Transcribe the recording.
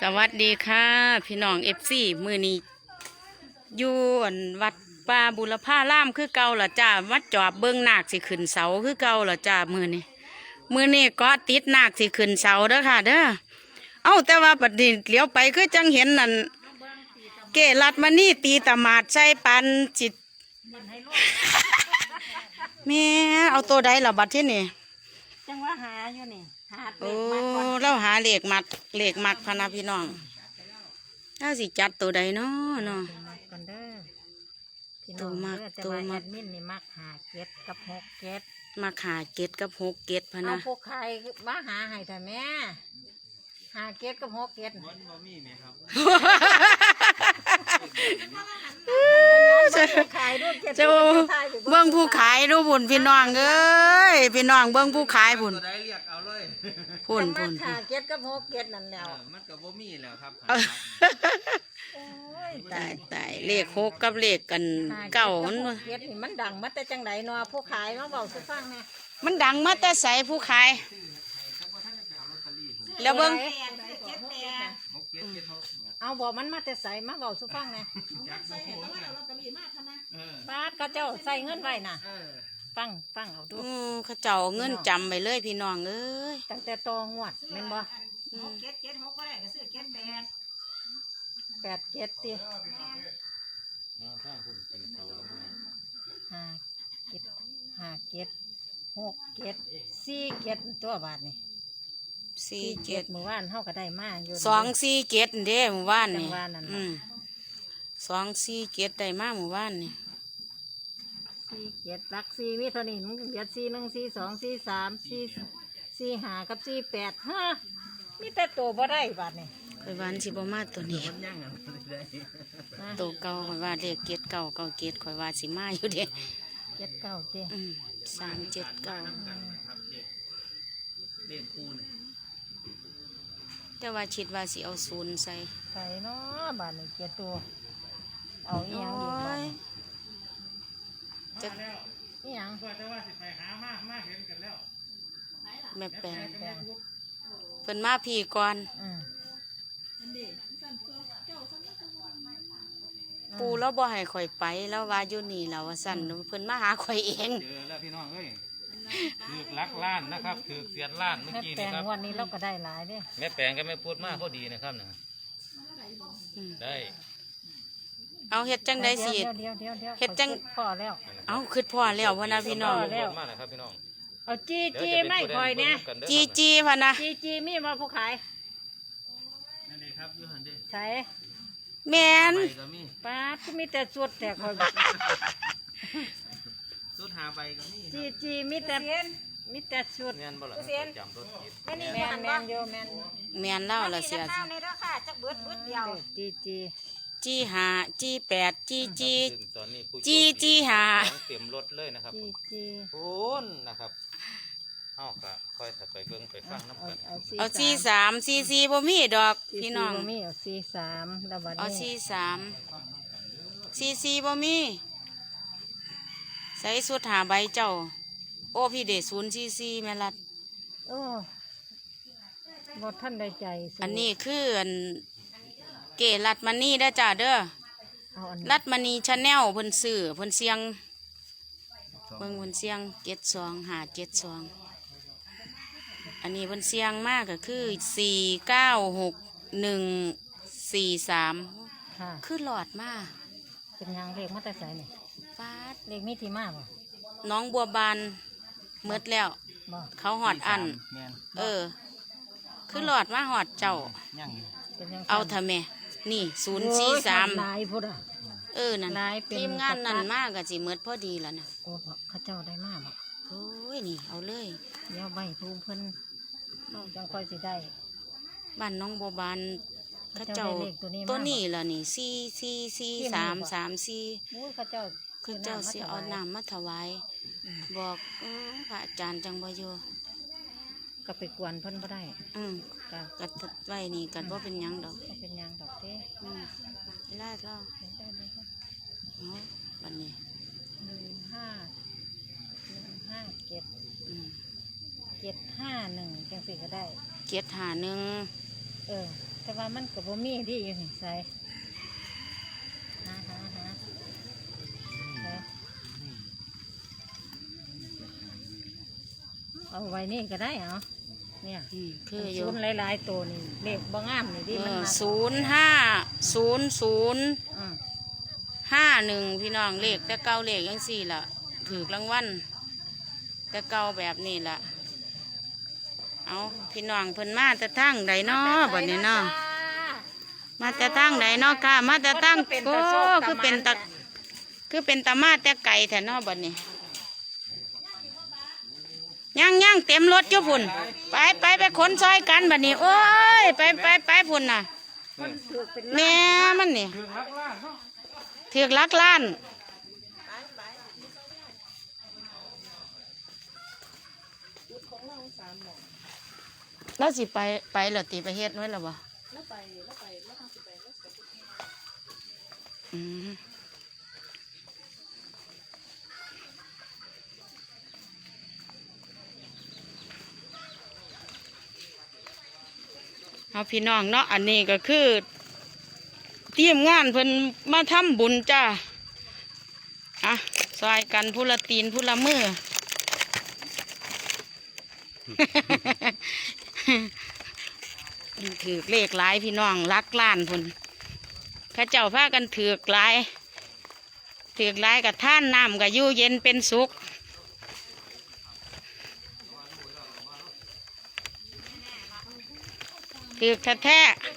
สวัสดีค่ะ พี่น้องเอฟซีมือนี้อยู่อั่นวัดป่าบุรพาล่ามคือเก่าละจ้าวัดจอบเบิ้งนาคสิขึ้นเสาคือเก่าละจ้ามือนี้มือนี้ก็ติดนาคสิขึ้นเสาเด้อค่ะ เด้อเอ้าแต่ว่าปัดนี้เลี้ยวไปคือจังเห็นนั่นเกลัดมานี่ตีตะมาดใส่ปันจิตแม่เอาตัวใดละบัดที่นี่ หาอยู่นี่หาโอ้เด็กมาก่อนเราหาเหล็กมัดเหล็กมัดพะนะพี่น้องถ้าสิจัดตัวใดเนาะเนาะมาก่อนเด้อพี่ตัน้อวงมักเด้อแต่ตัวว่ามัแอก ดมินนี่มักหาเก็ดกับหกเก็ดมาขาเกตกับหกเกตพะเอานะพวกใครมาหาให้แต่แม่หาเก็ดกับหกเก็ดผู้ขายด้ วยเก็ดเจ้าเบิ้งผู้ขายดูบุญพี่น้องเอ้ยพี่น้องเบิ้งผู้ขายบุญตัวใดเรียกเอาเลยพุ่นจัพุ่งนมาหาเก็ดกับหกเก็ดนั่นแหเอล้วอมันกับบ่มีแล้วครับเอ้าโอ้ยตายตายเลขหกกับเลขกันหเก้าก็มันบหบ่กเก็ดนี่มันดังมาแต่จังไหนเนาะผู้ขายมาบอกสุฟังแน่มันดังมาแต่ใสผู้ขาย แล้วเบิ้งหกเจ็ดเจ็ดหก เอา บอกมันมาแต่ใสมาบอกสุฟังแน่จักบ่ฮู้เออบ้านก็เจ้าใส่เงินไว้น่ะ เออฟังฟังเอาดู อืมเขาเจ้าเอาเงินจำไปเลยพี่น้องเอ้ย ตั้งแต่ตองวดแม่นบ่เจ็ดเจ็ดหกก็ได้ก็ซื้อเจ็ดแปดแปดเจ็ดตีห้าเจ็ดห้าเจ็ดหกเจ็ดสี่เจ็ดตัวบาทนี่ สี่เจ็ดเมื่อวานเฮาก็ได้มาอยู่สองสี่เจ็ดเด้หมู่บ้านนี่จังหวะนั้นน่ะอืมสองสี่เจ็ดได้มาหมู่บ้านนี่สี่เจ็ดหลักสี่มีเท่านี้มันเหลือสี่หนึ่งสี่สองสี่สามสี่สี่ห้ากับสี่แปดฮะมีแต่ตัวบ่ได้บาทนี่ข่อยว่าอันสิบ่มาตัวนี้มันยังอะได้นะตัวเก่าข่อยว่าเลขเกตเก่าเก่าเกตข่อยว่าสิมาอยู่เด้เจ็ดเก้าเต้อืมสามเจ็ดเก้าครับเด็กเด็กคูนี่ แต่ว่าคิดว่าสิเอาศูนย์ใส่ใส่เนาะบาทนี่เจ็ดตัว เอาอีหยังดีบาทนี่จะอีหยังแม่แปลงแปลงเพิ่นมาพี่ก่อน อืมปูแล้วบ่ให้ข่อยไปแล้วว่าอยู่นี่แล้วว่าสั่นเพิ่นมาหาข่อยเอง เจอแล้วพี่น้องเอ้ย ถือลักล้านนะครับถือเสียนล้านเมื่อแม่กี้แปลนี่งครับวันนี้เราก็ได้หลายเด้แม่แปลงก็ไม่พูดมากเขาดีนะครับนะอืมได้เอาเฮ็ดจังไดสิเดี๋ยวเดี๋ยวเดี๋ยวเดี๋ยวเฮ็ดจัง พอแล้วเอาคิดพ่อแล้วพะนะพี่น้องพอแล้วมากนะครับพี่น้องเอาจีเดี๋ยวจีจะไม่เป็นคอยเนี่ยผู้ใดบิ่งกัด้อจีครับจีพะนะจีจีมีมาผู้ขายนั่นเองครับอยูหันเด้ใช่แม่นใบก็มีป้าดก็มีแต่สุดแต่คอยสุด หาใบก็มีจีจีมีแต่มีแต่สุดเงินบ่ล่ะจำรถติดแม่นี่แมแม่นนแมบ่นโยแมนแม่นเล่าละเสียข้าวในราคาจักเบิดเบิดเดียวจีจีจีหาจีแปดจีจีซึ่งตอนนี้ผู้โชคจีดีจีหาของเต็มรถเลยนะครับจีจีโอ้นนะครับเฮาก็ค่อยถ้าไปเบิ่งไปฟังน้ำเอากันเอาซีเอาซีสามซีซีบ่มีดอกพี่น้องบ่มีเอาซีสามแล้วบัดเอาซีนี้สามซีซีบ่มีใส่สุดหาใบเจ้า โอ้พี่เดชศูนย์ซีซีแม่ลัดโอ้บท่านได้ใจสู้อันนี้คืออันเกรัดมันนี่ได้อจ้าเด้อเอาอันรัดมณีชาแนลเพิ่นซื้อเพิ่นเสียงเบิ่งเพิ่นเสียงเจ็ดสองหาเจ็ดสองอันนี้เพิ่นเสียงมากก็คือสี่เก้าหกหนึ่งสี่สามค่ะ คือหลอดมากเป็นหยังเลขมาแต่ใส่นี่ ฟาดเลขมีที่มาบ่น้องบัวบานเมดแล้ว บ่เขาหอดอัน แม่นเออ คือหลอดมาหอดเจ้า ยังเป็นยังเอาเถอะแม่นี่ศูนย์สี่สามลายพุทธอะ เออนั่นลายเป็น ทีมงานนั่นกระตัดมากก็สิเมดพอดีแล้วนะโอ้เขาเจ้าได้มาบ่โอ้ยนี่เอาเลย เดี๋ยวใบภูมิเพิ่นจังค่อยสิได้ บ้านน้องบัวบานเขาเจ้าเขาเจ้าได้เลขตัวนี้มาตัวนี้ล่ะนี่สี่สี่สี่ที่สามนี่บ่สามสี่โอ้ยเขาเจ้า คือเจ้าสิเอาน้ำมาถวาย อืมบอกเออพระอาจารย์จังบ่อยู่ก็ไปกวนเพิ่นบ่ได้อืมก็กัดไว้นี่กัดว่าเป็นหยังดอกบ่เป็นหยังดอกเด้อืมเวลาเราเห็นได้เลยค่ะเอาบันนี้ หนึ่งห้าหนึ่งห้าเจ็ดอืมเจ็ดห้าหนึ่งจังสิก็ได้เจ็ดหาหนึ่งเออ แต่ว่ามันกับบ่มีที่อยู่นี่ใส่ เอาไว้นี่ก็ได้เหรอเนี่ยอืมคืออยู่ ศูนย์หลายๆตัวนี่เลขบ่งามนี่ดิมันมาศูนย์ห้าศูนย์ศูนย์อืมห้าหนึ่งพี่น้องเลขแต่เก่าเลขยังสี่ละถือรางวัลแต่เก่าแบบนี้ละเอาพี่น้องเพิ่นมาแต่ทั้งใดเนาะบัดนี้เนาะมาแต่ทั้งใดเนาะค่ะ มาแต่ทั้งโอ้คือเป็นตะคือเป็นตามาแต่ไก่แถเนาะบัดนี้ ย่างย่างเต็มรถอยู่พุ่น ไปไปไปขนซอยกันบัดนี้ โอ้ย ไปไปไปพุ่นน่ะแม่มันนี่ถือกลักล้าน แล้วสิไปไปเหรอตีไปเฮ็ดไว้หรอบ่อืม เอาพี่น้องเนาะอันนี้ก็คือทีมงานเพิ่นมาทำบุญจ้าอะซอยกันผู้ละตีนผู้ละมือ ถือเลขหลายพี่น้องรักล้านพุ่นพระเจ้าพากันถือกหลายถือกหลายกับท่านน้ำกับยู่เย็นเป็นสุข ถือแท้ๆ